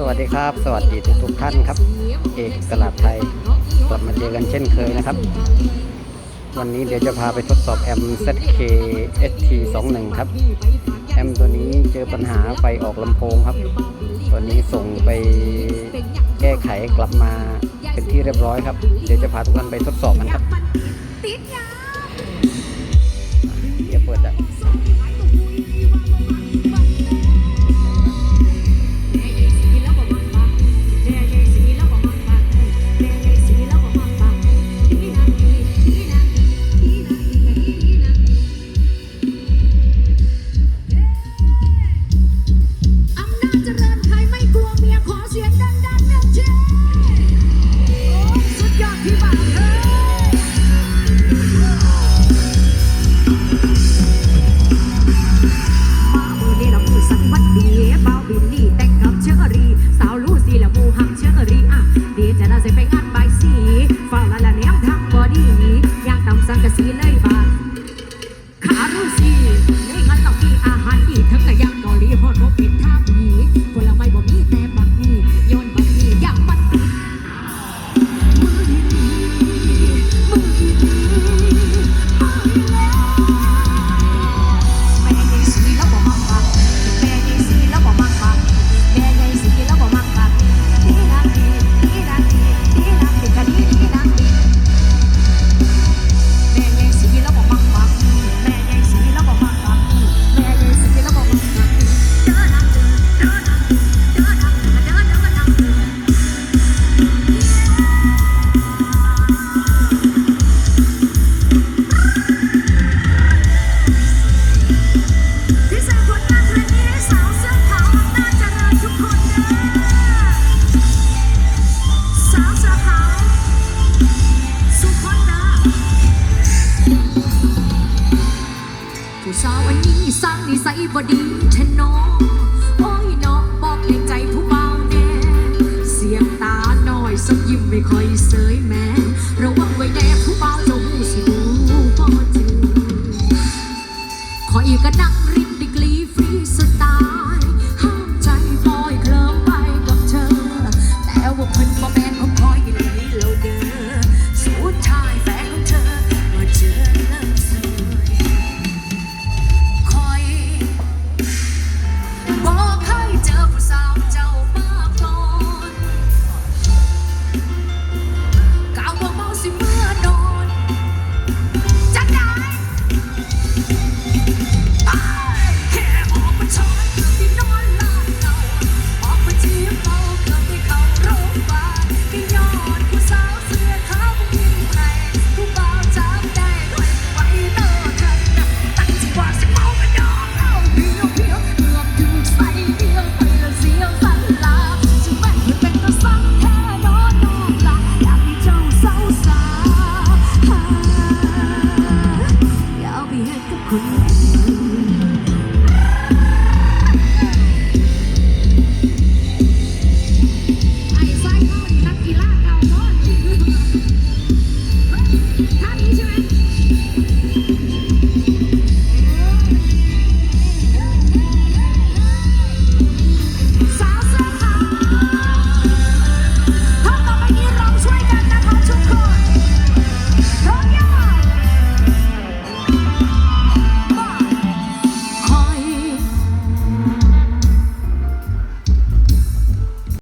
สวัสดีครับ สวัสดีทุกทุกท่านครับ เอกตลาดไทยกลับมาเจอกันเช่นเคยนะครับ วันนี้เดี๋ยวจะพาไปทดสอบแอม ZK ST21 ครับแอมตัวนี้เจอปัญหาไฟออกลำโพงครับ ตัวนี้ส่งไปแก้ไขกลับมาเป็นที่เรียบร้อยครับ เดี๋ยวจะพาทุกท่านไปทดสอบกันครับ เราพูดสักวันดี สาวอันนี้สร้างนิสัยบดีฉัอน้องโอ้ยน้องบอกเล็งใจผู้เบาแน่เสียงตาหน่อยสักยิ้มไม่ค่อยเสยแม่ระวังไว้แน่ผู้เบาจะหูสิบูบ่ถึงขออีกก็นั่ง คุณ